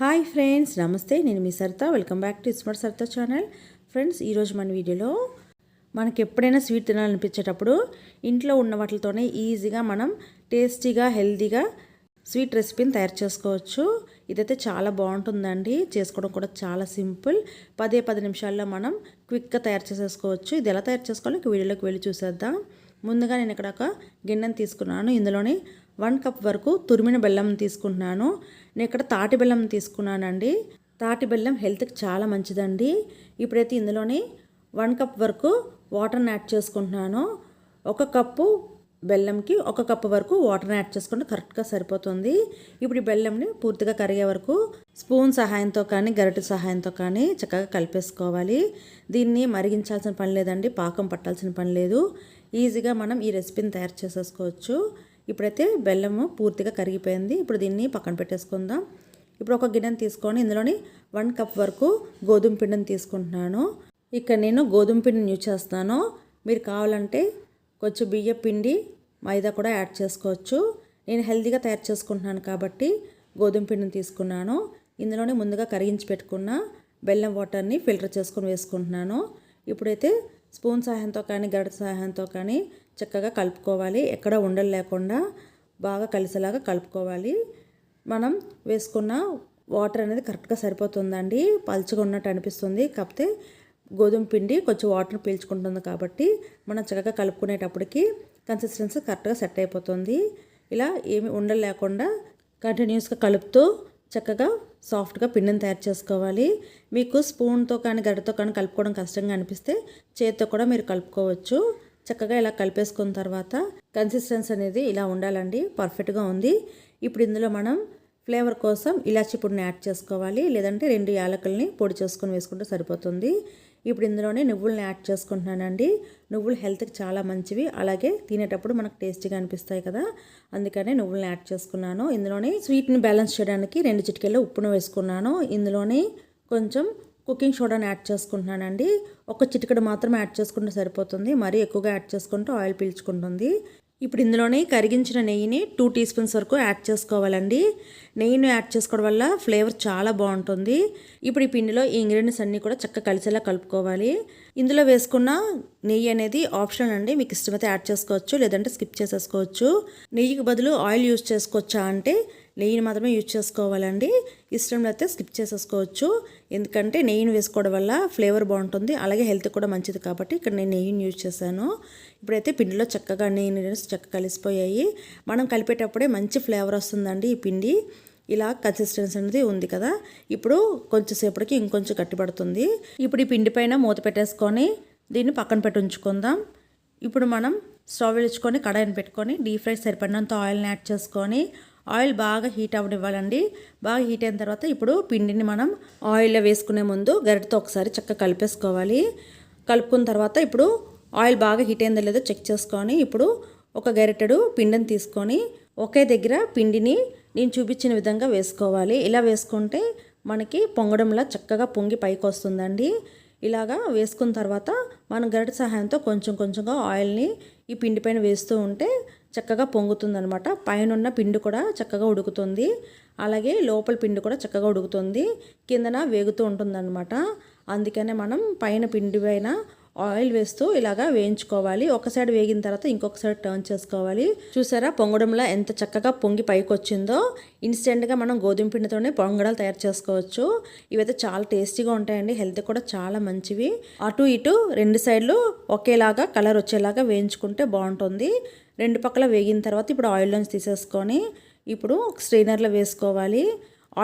Hi friends నమస్తే. నేను మీ Saritha. Welcome back to smart Saritha channel. Friends ఈరోజు మన వీడియోలో మనకి ఎప్పుడైనా స్వీట్ తినాలనిపించేటప్పుడు ఇంట్లో ఉన్న వాటితోనే ఈజీగా మనం టేస్టీగా హెల్తీగా స్వీట్ రెసిపీని తయారు చేసుకోవచ్చు. ఇదైతే చాలా బాగుంటుందండి. చేసుకోవడం కూడా చాలా సింపుల్. పదే పది నిమిషాల్లో మనం క్విక్గా తయారు చేసేసుకోవచ్చు. ఇది ఎలా తయారు చేసుకోవాలో ఇంక వీడియోలోకి వెళ్ళి చూసేద్దాం. ముందుగా నేను ఇక్కడ ఒక గిన్నెను తీసుకున్నాను. ఇందులోనే వన్ కప్ వరకు తురిమిన బెల్లం తీసుకుంటున్నాను. నేను ఇక్కడ తాటి బెల్లం తీసుకున్నానండి. తాటి బెల్లం హెల్త్కి చాలా మంచిదండి. ఇప్పుడైతే ఇందులోని వన్ కప్ వరకు వాటర్ని యాడ్ చేసుకుంటున్నాను. ఒక కప్పు బెల్లంకి ఒక కప్పు వరకు వాటర్ని యాడ్ చేసుకుంటే కరెక్ట్గా సరిపోతుంది. ఇప్పుడు ఈ బెల్లంని పూర్తిగా కరిగే వరకు స్పూన్ సహాయంతో కానీ గరిటె సహాయంతో కానీ చక్కగా కలిపేసుకోవాలి. దీన్ని మరిగించాల్సిన పని లేదండి. పాకం పట్టాల్సిన పని లేదు. ఈజీగా మనం ఈ రెసిపీని తయారు చేసేసుకోవచ్చు. ఇప్పుడైతే బెల్లము పూర్తిగా కరిగిపోయింది. ఇప్పుడు దీన్ని పక్కన పెట్టేసుకుందాం. ఇప్పుడు ఒక గిన్నెను తీసుకొని ఇందులోని వన్ కప్ వరకు గోధుమ పిండిని తీసుకుంటున్నాను. ఇక్కడ నేను గోధుమ పిండిని యూజ్ చేస్తాను మీరు కావాలంటే కొంచెం బియ్య పిండి మైదా కూడా యాడ్ చేసుకోవచ్చు. నేను హెల్తీగా తయారు చేసుకుంటున్నాను కాబట్టి గోధుమ పిండిని తీసుకున్నాను. ఇందులోనే ముందుగా కరిగించి పెట్టుకున్న బెల్లం వాటర్ని ఫిల్టర్ చేసుకొని వేసుకుంటున్నాను. ఇప్పుడైతే స్పూన్ సహాయంతో కానీ గరిట సహాయంతో కానీ చక్కగా కలుపుకోవాలి. ఎక్కడ ఉండలు లేకుండా బాగా కలిసేలాగా కలుపుకోవాలి. మనం వేసుకున్న వాటర్ అనేది కరెక్ట్గా సరిపోతుందండి. పలుచగా ఉన్నట్టు అనిపిస్తుంది. కాకపోతే గోధుమ పిండి కొంచెం వాటర్ పీల్చుకుంటుంది కాబట్టి మనం చక్కగా కలుపుకునేటప్పటికి కన్సిస్టెన్సీ కరెక్ట్గా సెట్ అయిపోతుంది. ఇలా ఏమి ఉండలు లేకుండా కంటిన్యూస్గా కలుపుతూ చక్కగా సాఫ్ట్గా పిండిని తయారు చేసుకోవాలి. మీకు స్పూన్తో కానీ గడ్డతో కానీ కలుపుకోవడం కష్టంగా అనిపిస్తే చేతితో కూడా మీరు కలుపుకోవచ్చు. చక్కగా ఇలా కలిపేసుకున్న తర్వాత కన్సిస్టెన్స్ అనేది ఇలా ఉండాలండి. పర్ఫెక్ట్గా ఉంది. ఇప్పుడు ఇందులో మనం ఫ్లేవర్ కోసం ఇలాచి పొడిని యాడ్ చేసుకోవాలి. లేదంటే రెండు యాలకుల్ని పొడి చేసుకొని వేసుకుంటే సరిపోతుంది. ఇప్పుడు ఇందులోనే నువ్వుల్ని యాడ్ చేసుకుంటున్నానండి. నువ్వులు హెల్త్కి చాలా మంచివి. అలాగే తినేటప్పుడు మనకు టేస్టీగా అనిపిస్తాయి కదా. అందుకనే నువ్వుల్ని యాడ్ చేసుకున్నాను. ఇందులోనే స్వీట్ని బ్యాలెన్స్ చేయడానికి రెండు చిటికెళ్ళ ఉప్పును వేసుకున్నాను. ఇందులోనే కొంచెం కుకింగ్ సోడాని యాడ్ చేసుకుంటున్నానండి. ఒక చిటికడ మాత్రమే యాడ్ చేసుకుంటే సరిపోతుంది. మరీ ఎక్కువగా యాడ్ చేసుకుంటే ఆయిల్ పీల్చుకుంటుంది. ఇప్పుడు ఇందులోనే కరిగించిన నెయ్యిని టూ టీ స్పూన్స్ వరకు యాడ్ చేసుకోవాలండి. నెయ్యిని యాడ్ చేసుకోవడం వల్ల ఫ్లేవర్ చాలా బాగుంటుంది. ఇప్పుడు ఈ పిండిలో ఈ ఇంగ్రీడియంట్స్ అన్నీ కూడా చక్కగా కలిసేలా కలుపుకోవాలి. ఇందులో వేసుకున్న నెయ్యి అనేది ఆప్షన్ అండి. మీకు ఇష్టమైతే యాడ్ చేసుకోవచ్చు లేదంటే స్కిప్ చేసేసుకోవచ్చు. నెయ్యికి బదులు ఆయిల్ యూస్ చేసుకోవచ్చా అంటే నెయ్యిని మాత్రమే యూజ్ చేసుకోవాలండి. ఇష్టం అయితే స్కిప్ చేసేసుకోవచ్చు. ఎందుకంటే నెయ్యిని వేసుకోవడం వల్ల ఫ్లేవర్ బాగుంటుంది. అలాగే హెల్త్ కూడా మంచిది కాబట్టి ఇక్కడ నేను నెయ్యిని యూజ్ చేశాను. ఇప్పుడైతే పిండిలో చక్కగా నెయ్యి చక్కగా కలిసిపోయాయి. మనం కలిపేటప్పుడే మంచి ఫ్లేవర్ వస్తుందండి ఈ పిండి. ఇలా కన్సిస్టెన్సీ అనేది ఉంది కదా. ఇప్పుడు కొంచెంసేపటికి ఇంకొంచెం గట్టిపడుతుంది. ఇప్పుడు ఈ పిండి పైన మూత పెట్టేసుకొని దీన్ని పక్కన పెట్టి ఉంచుకుందాం. ఇప్పుడు మనం స్టవ్ వెలుచుకొని కడాయిని పెట్టుకొని డీప్ ఫ్రై సరిపడినంత ఆయిల్ని యాడ్ చేసుకొని ఆయిల్ బాగా హీట్ అవ్వనివ్వాలండి. బాగా హీట్ అయిన తర్వాత ఇప్పుడు పిండిని మనం ఆయిల్లో వేసుకునే ముందు గరిటతో ఒకసారి చక్కగా కలిపేసుకోవాలి. కలుపుకున్న తర్వాత ఇప్పుడు ఆయిల్ బాగా హీట్ అయిందో లేదో చెక్ చేసుకొని ఇప్పుడు ఒక గరిటెడు పిండిని తీసుకొని ఒకే దగ్గర పిండిని నేను చూపించిన విధంగా వేసుకోవాలి. ఇలా వేసుకుంటే మనకి పొంగడంలా చక్కగా పొంగి పైకి వస్తుందండి. ఇలాగా వేసుకున్న తర్వాత మనం గరిట సహాయంతో కొంచెం కొంచెంగా ఆయిల్ని ఈ పిండి పైన వేస్తూ ఉంటే చక్కగా పొంగుతుందనమాట పైన ఉన్న పిండి కూడా చక్కగా ఉడుకుతుంది. అలాగే లోపల పిండి కూడా చక్కగా ఉడుకుతుంది. కిందన వేగుతూ ఉంటుందన్నమాట. అందుకనే మనం పైన పిండి పైన ఆయిల్ వేస్తూ ఇలాగా వేయించుకోవాలి. ఒక సైడ్ వేగిన తర్వాత ఇంకొక సైడ్ టర్న్ చేసుకోవాలి. చూసారా పొంగడంలో ఎంత చక్కగా పొంగి పైకి వచ్చిందో ఇన్స్టెంట్గా మనం గోధుమ పిండితోనే పొంగడాలు తయారు చేసుకోవచ్చు. ఇవైతే చాలా టేస్టీగా ఉంటాయండి. హెల్త్ కూడా చాలా మంచివి. అటు ఇటు రెండు సైడ్లు ఒకేలాగా కలర్ వచ్చేలాగా వేయించుకుంటే బాగుంటుంది. రెండు పక్కల వేగిన తర్వాత ఇప్పుడు ఆయిల్లోంచి తీసేసుకొని ఇప్పుడు స్ట్రైనర్లో వేసుకోవాలి.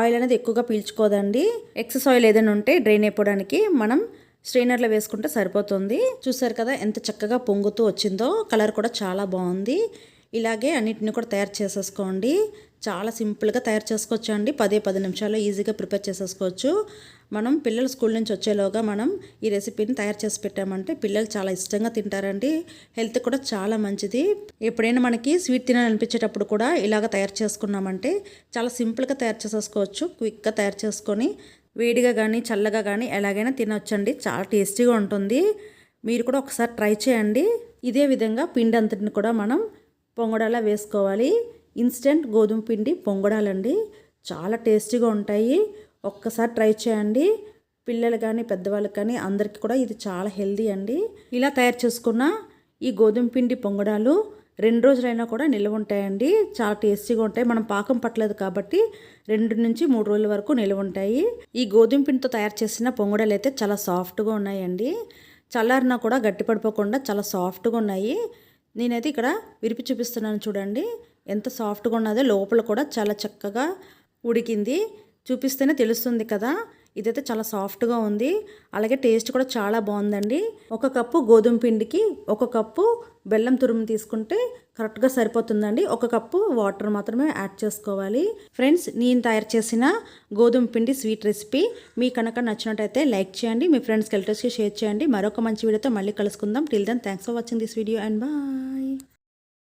ఆయిల్ అనేది ఎక్కువగా పీల్చుకోదండి. ఎక్సెస్ ఆయిల్ ఏదైనా ఉంటే డ్రైన్ అయిపోవడానికి మనం స్ట్రైనర్లో వేసుకుంటే సరిపోతుంది. చూసారు కదా ఎంత చక్కగా పొంగుతూ వచ్చిందో కలర్ కూడా చాలా బాగుంది. ఇలాగే అన్నిటిని కూడా తయారు చేసేసుకోండి. చాలా సింపుల్గా తయారు చేసుకోవచ్చు అండి పదే పది నిమిషాల్లో ఈజీగా ప్రిపేర్ చేసేసుకోవచ్చు. మనం పిల్లలు స్కూల్ నుంచి వచ్చేలోగా మనం ఈ రెసిపీని తయారు చేసి పెట్టామంటే పిల్లలు చాలా ఇష్టంగా తింటారండి. హెల్త్ కూడా చాలా మంచిది. ఎప్పుడైనా మనకి స్వీట్ తినాలనిపించేటప్పుడు కూడా ఇలాగ తయారు చేసుకున్నామంటే చాలా సింపుల్గా తయారు చేసేసుకోవచ్చు. క్విక్గా తయారు చేసుకొని వేడిగా కానీ చల్లగా కానీ ఎలాగైనా తినొచ్చండి. చాలా టేస్టీగా ఉంటుంది. మీరు కూడా ఒకసారి ట్రై చేయండి. ఇదే విధంగా పిండి అంతటిని కూడా మనం పొంగడాలా వేసుకోవాలి. ఇన్స్టెంట్ గోధుమ పిండి పొంగడాలండి. చాలా టేస్టీగా ఉంటాయి. ఒక్కసారి ట్రై చేయండి. పిల్లలు కానీ పెద్దవాళ్ళకి కానీ అందరికీ కూడా ఇది చాలా హెల్దీ అండి. ఇలా తయారు చేసుకున్న ఈ గోధుమ పిండి పొంగడాలు రెండు రోజులైనా కూడా నిల్వ ఉంటాయండి. చాలా టేస్టీగా ఉంటాయి. మనం పాకం పట్టలేదు కాబట్టి రెండు నుంచి మూడు రోజుల వరకు నిల్వ ఉంటాయి. ఈ గోధుమ పిండితో తయారు చేసిన పొంగడాలు అయితే చాలా సాఫ్ట్గా ఉన్నాయండి. చల్లారినా కూడా గట్టి పడిపోకుండా చాలా సాఫ్ట్గా ఉన్నాయి. నేనైతే ఇక్కడ విరిపి చూపిస్తున్నాను చూడండి. ఎంత సాఫ్ట్గా ఉన్నదో లోపల కూడా చాలా చక్కగా ఉడికింది. చూపిస్తేనే తెలుస్తుంది కదా. ఇదైతే చాలా సాఫ్ట్గా ఉంది. అలాగే టేస్ట్ కూడా చాలా బాగుందండి. ఒక కప్పు గోధుమ పిండికి ఒక కప్పు బెల్లం తురుము తీసుకుంటే కరెక్ట్గా సరిపోతుందండి. ఒక కప్పు వాటర్ మాత్రమే యాడ్ చేసుకోవాలి. ఫ్రెండ్స్ నేను తయారు చేసిన గోధుమ పిండి స్వీట్ రెసిపీ మీ కనుక నచ్చినట్టయితే లైక్ చేయండి. మీ ఫ్రెండ్స్కి ఎల్టర్స్కి షేర్ చేయండి. మరొక మంచి వీడియోతో మళ్ళీ కలుసుకుందాం. Till then thanks for watching this video and bye